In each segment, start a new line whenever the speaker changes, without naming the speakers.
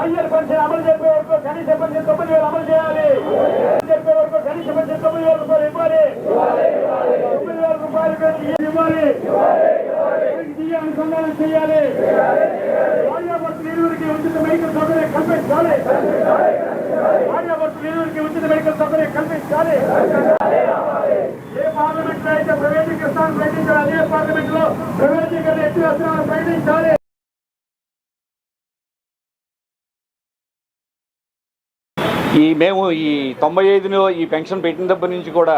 Iyer pension అమలు చెప్పే వరకు కనీస పెన్షన్ తొమ్మిది వేలు అమలు చేయాలి. చెప్పే వరకు కనీస పెన్షన్ తొమ్మిది వేల రూపాయలు ఇవ్వాలి. తొమ్మిది వేల రూపాయలు పెన్షన్ ఇవ్వాలి. అనుసంధానం చేయాలి. భార్యాభర్తలు ఇరువురికి ఉచిత మెడికల్ సౌకర్యం కల్పించాలి. భార్యాభర్తలు ఇరువురికి ఉచిత మెడికల్ సౌకర్యం కల్పించాలి. ఏ పార్లమెంట్లో అయితే ప్రైవేటీకరణ ప్రకటించాలి అదే పార్లమెంట్లో ప్రవేశీకరణ ఎత్తి వస్తున్నాను ప్రకటించాలి.
ఈ మేము ఈ తొంభై ఐదులో ఈ పెన్షన్ పెట్టిన దగ్గర నుంచి కూడా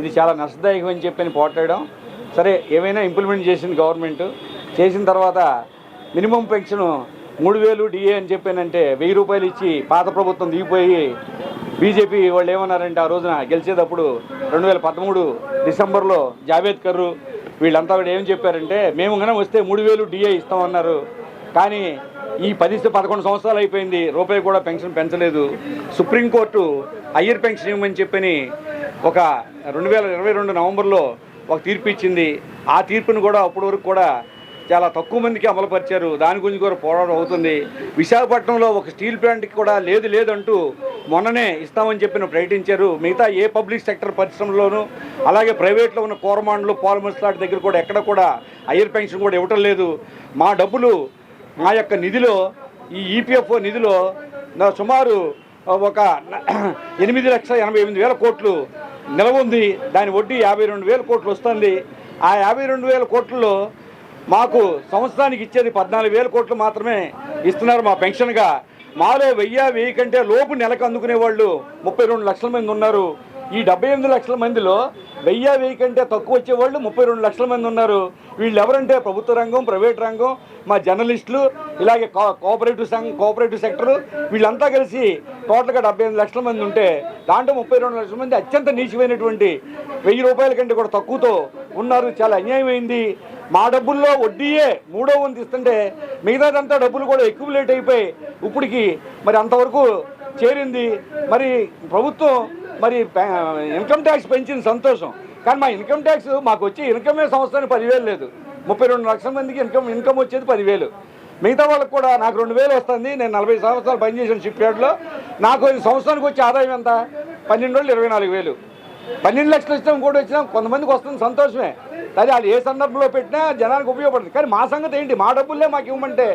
ఇది చాలా నష్టదాయకం అని చెప్పని పోట్లాడడం సరే ఏమైనా ఇంప్లిమెంట్ చేసింది గవర్నమెంట్. చేసిన తర్వాత మినిమం పెన్షన్ మూడు వేలు డిఏ అని చెప్పానంటే వెయ్యి రూపాయలు ఇచ్చి పాత ప్రభుత్వం దిగిపోయి బీజేపీ వాళ్ళు ఏమన్నారంటే ఆ రోజున గెలిచేటప్పుడు రెండు వేల పదమూడు డిసెంబర్లో జావేద్కర్ వీళ్ళంతా కూడా ఏం చెప్పారంటే మేము కనుక వస్తే మూడు వేలు డిఏ ఇస్తామన్నారు. కానీ ఈ పది పదకొండు సంవత్సరాలు అయిపోయింది రూపాయి కూడా పెన్షన్ పెంచలేదు. సుప్రీంకోర్టు హయ్యర్ పెన్షన్ ఇవ్వమని చెప్పని ఒక రెండు వేల ఇరవై రెండు నవంబర్లో ఒక తీర్పు ఇచ్చింది. ఆ తీర్పును కూడా అప్పటి వరకు కూడా చాలా తక్కువ మందికి అమలుపరిచారు. దాని గురించి కూడా పోరాటం అవుతుంది. విశాఖపట్నంలో ఒక స్టీల్ ప్లాంట్కి కూడా లేదు లేదంటూ మొన్ననే ఇస్తామని చెప్పిన ప్రకటించారు. మిగతా ఏ పబ్లిక్ సెక్టర్ పరిశ్రమలోనూ అలాగే ప్రైవేట్లో ఉన్న కోరమాండ్లు పాలిమర్స్ లాంటి దగ్గర కూడా ఎక్కడ కూడా హయ్యర్ పెన్షన్ కూడా ఇవ్వటం లేదు. మా డబ్బులు మా యొక్క నిధిలో ఈ ఈపీఎఫ్ఓ నిధిలో నా సుమారు ఒక ఎనిమిది లక్షల ఎనభై ఎనిమిది వేల కోట్లు నిలవ ఉంది. దాని వడ్డీ యాభై రెండు వేల కోట్లు వస్తుంది. ఆ యాభై రెండు వేల కోట్లలో మాకు సంవత్సరానికి ఇచ్చేది పద్నాలుగు వేల కోట్లు మాత్రమే ఇస్తున్నారు మా పెన్షన్గా. మాలో వెయ్యి వెయ్యి కంటే లోపు నెలకు అందుకునే వాళ్ళు ముప్పై రెండు లక్షల మంది ఉన్నారు. ఈ డెబ్బై ఎనిమిది లక్షల మందిలో వెయ్యి వెయ్యి కంటే తక్కువ వచ్చేవాళ్ళు ముప్పై రెండు లక్షల మంది ఉన్నారు. వీళ్ళు ఎవరంటే ప్రభుత్వ రంగం ప్రైవేట్ రంగం మా జర్నలిస్టులు ఇలాగే కోఆపరేటివ్ సంఘం కోఆపరేటివ్ సెక్టర్ వీళ్ళంతా కలిసి టోటల్గా డెబ్బై ఎనిమిది లక్షల మంది ఉంటే దాంట్లో ముప్పై రెండు లక్షల మంది అత్యంత నీచమైనటువంటి వెయ్యి రూపాయల కంటే కూడా తక్కువతో ఉన్నారు. చాలా అన్యాయమైంది మా డబ్బుల్లో వడ్డీయే మూడో వంతు ఇస్తుంటే మిగతాదంతా డబ్బులు కూడా ఎక్కువ లేట్ అయిపోయి ఇప్పటికి మరి అంతవరకు చేరింది. మరి ప్రభుత్వం మరి ఇన్కమ్ ట్యాక్స్ పెంచింది సంతోషం. కానీ మా ఇన్కమ్ ట్యాక్స్ మాకు వచ్చి ఇన్కమే సంవత్సరానికి పదివేలు లేదు. ముప్పై రెండు లక్షల మందికి ఇన్కమ్ ఇన్కమ్ వచ్చేది పదివేలు. మిగతా వాళ్ళకి కూడా నాకు రెండు వేలు వస్తుంది. నేను నలభై సంవత్సరాలు పనిచేసిన షిప్ యార్డ్లో నాకు ఈ సంవత్సరానికి వచ్చే ఆదాయం ఎంత? పన్నెండు రోజులు ఇరవై నాలుగు వేలు. పన్నెండు లక్షలు ఇష్టం కూడా వచ్చినా కొంతమందికి వస్తుంది సంతోషమే. అది వాళ్ళు ఏ సందర్భంలో పెట్టినా జనానికి ఉపయోగపడుతుంది. కానీ మా సంగతి ఏంటి? మా డబ్బుల్లే మాకు ఇవ్వమంటే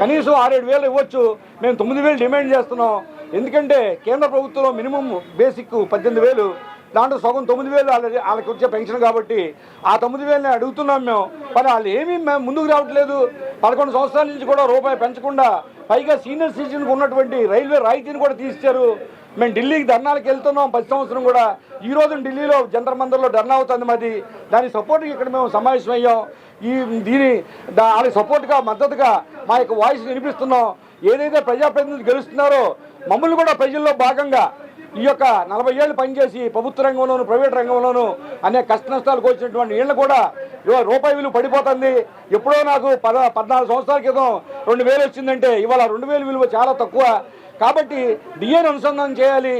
కనీసం ఆరేడు వేలు ఇవ్వచ్చు. మేము తొమ్మిది వేలు డిమాండ్ చేస్తున్నాం. ఎందుకంటే కేంద్ర ప్రభుత్వంలో మినిమం బేసిక్ పద్దెనిమిది వేలు దాంట్లో సగం తొమ్మిది వేలు వాళ్ళ వాళ్ళకి వచ్చే పెన్షన్ కాబట్టి ఆ తొమ్మిది వేలని అడుగుతున్నాం మేము. మరి వాళ్ళు ఏమీ మేము ముందుకు రావట్లేదు. పదకొండు సంవత్సరాల నుంచి కూడా రూపాయి పెంచకుండా పైగా సీనియర్ సిటిజన్కి ఉన్నటువంటి రైల్వే రాయితీని కూడా తీసిచ్చారు మేము ఢిల్లీకి ధర్నాలకు వెళ్తున్నాం. ప్రతి సంవత్సరం కూడా. ఈ రోజు ఢిల్లీలో జంతర్ మందర్లో ధర్నా అవుతుంది మాది. దాని సపోర్ట్కి ఇక్కడ మేము సమావేశం అయ్యాం ఈ దీని దా- వాళ్ళకి సపోర్ట్గా మద్దతుగా మా యొక్క వాయిస్ వినిపిస్తున్నాం. ఏదైతే ప్రజాప్రతినిధులు గెలుస్తున్నారో మమ్మల్ని కూడా ప్రజల్లో భాగంగా ఈ యొక్క నలభై ఏళ్ళు పనిచేసి ప్రభుత్వ రంగంలోను ప్రైవేట్ రంగంలోను అనేక కష్ట నష్టాలకు వచ్చినటువంటి వీళ్ళు కూడా రూపాయి విలువ పడిపోతుంది. ఎప్పుడో నాకు పద పద్నాలుగు సంవత్సరాల క్రితం రెండు వేలు వచ్చిందంటే ఇవాళ రెండు వేలు విలువ చాలా తక్కువ. కాబట్టి డిఏని అనుసంధానం చేయాలి.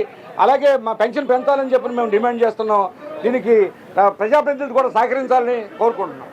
అలాగే మా పెన్షన్ పెంచాలని చెప్పి మేము డిమాండ్ చేస్తున్నాం. దీనికి ప్రజాప్రతినిధులు కూడా సహకరించాలని కోరుకుంటున్నాం.